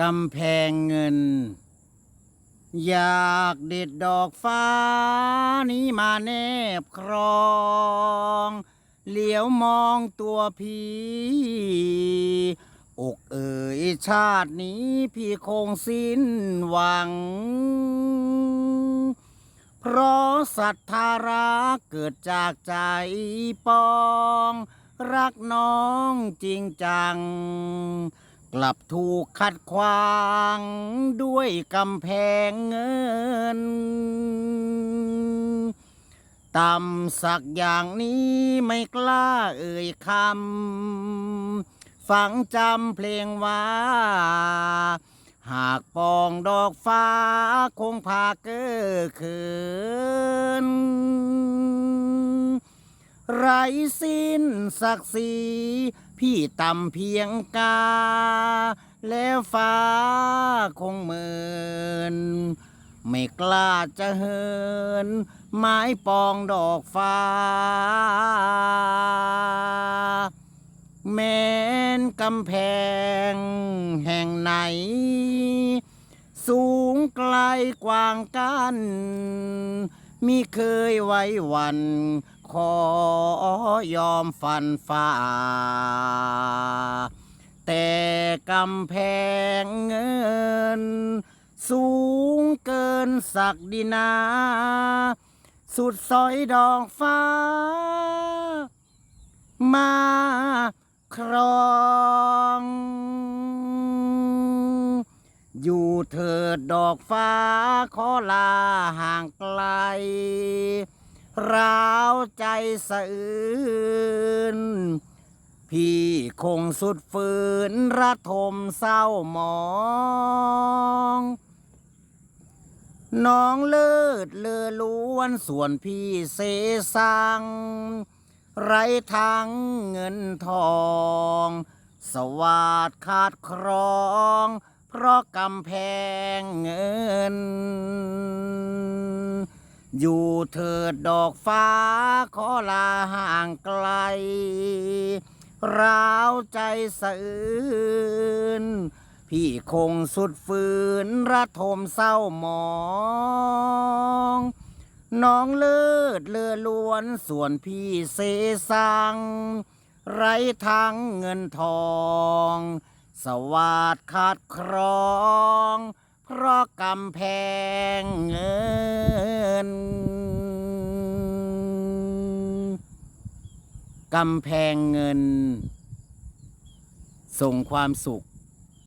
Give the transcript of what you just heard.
กำแพงเงิน อยากเด็ดดอกฟ้านี้มาแนบครอง เหลียวมองตัวพี่ อกเอ่ยชาตินี้พี่คงสิ้นหวัง เพราะศรัทธารักเกิดจากใจปอง รักน้องจริงจัง กลับถูกขัดขวางด้วยกำแพงเงิน ต่ำสักอย่างนี้ไม่กล้าเอ่ยคำ ฝังจำเพลงว่า หากปองดอกฟ้าคงพาเก้อเขิน ไร สิ้นศักดิ์ศรีพี่ต่ำเพียงกา แล้วฟ้าคงเหมือนไม่กล้าจะเหิน ไม้ปองดอกฟ้า แม้นกำแพงแห่งไหน สูงไกลกว้างกันมิเคยไว้วัน ขอยอมฟันฝ่า แต่กำแพงเงิน สูงเกินศักดินา สุดซอยดอกฟ้า มาครองอยู่เถิดดอกฟ้าขอลาห่างไกล ร้าวใจสะอื้นพี่คงสุดฝืนระทมเศร้าหมอง น้องเลิศเลอล้วนส่วนพี่เสสัง ไรทั้งเงินทอง สวัสดขาดครอง เพราะกำแพงเงิน อยู่เถิดดอกฟ้าขอลาห่างไกล ร้าวใจสะอื้นพี่คงสุดฝืนระทมเศร้าหมอง น้องเลิศเลือล้วนส่วนพี่เสสัง ไรทั้งเงินทอง สวัสดขาดครอง เพราะกำแพงเงินกำแพงเงิน ส่งความสุข